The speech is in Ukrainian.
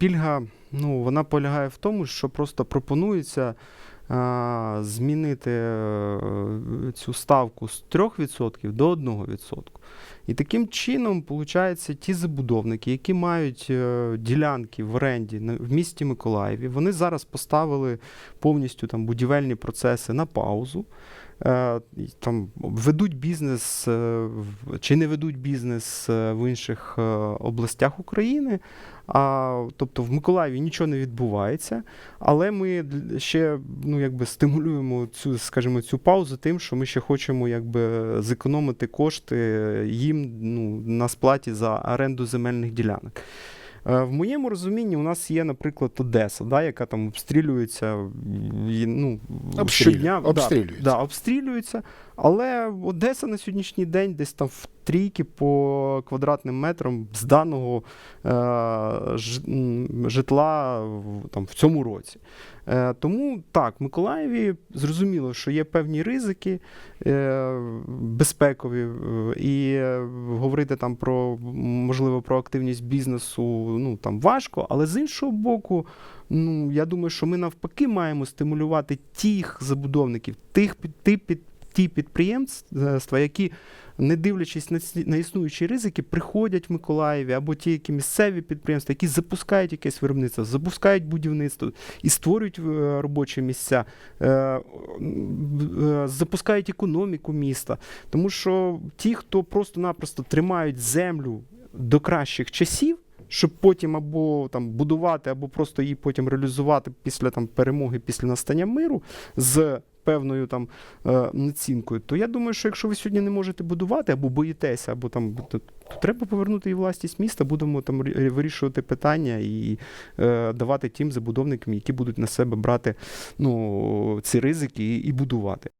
пільга ну, вона полягає в тому, що просто пропонується а, змінити е, цю ставку з 3% до 1%. І таким чином, виходить, ті забудовники, які мають е, ділянки в оренді в місті Миколаєві, вони зараз поставили повністю там будівельні процеси на паузу. Е, Там ведуть бізнес е, чи не ведуть бізнес е, в інших областях України. А, тобто в Миколаєві нічого не відбувається, але ми ще ну, якби стимулюємо цю, скажімо, цю паузу тим, що ми ще хочемо якби, зекономити кошти їм ну, на сплаті за оренду земельних ділянок. Е, В моєму розумінні у нас є, наприклад, Одеса, да, яка там обстрілюється ну, Обстрілює- щодня. Да. Да, обстрілюється. Але Одеса на сьогоднішній день десь там в трійки по квадратним метрам зданого е, ж, житла в, там, в цьому році. Е, тому так, Миколаєві зрозуміло, що є певні ризики е, безпекові, е, і е, говорити там про можливо про активність бізнесу ну там важко, але з іншого боку, ну я думаю, що ми навпаки маємо стимулювати тих забудовників, тих під ті, під ті підприємства, які, не дивлячись на, існуючі ризики, приходять в Миколаєві або ті, які місцеві підприємства, які запускають якесь виробництво, запускають будівництво і створюють е, робочі місця, е, е, запускають економіку міста. Тому що ті, хто просто-напросто тримають землю до кращих часів. Щоб потім або там будувати, або просто її потім реалізувати після там перемоги, після настання миру з певною там е, націнкою, то я думаю, що якщо ви сьогодні не можете будувати або боїтеся, або там то, треба повернути і власність міста, будемо там рі- вирішувати питання і е, давати тим забудовникам, які будуть на себе брати ну, ці ризики і, і будувати.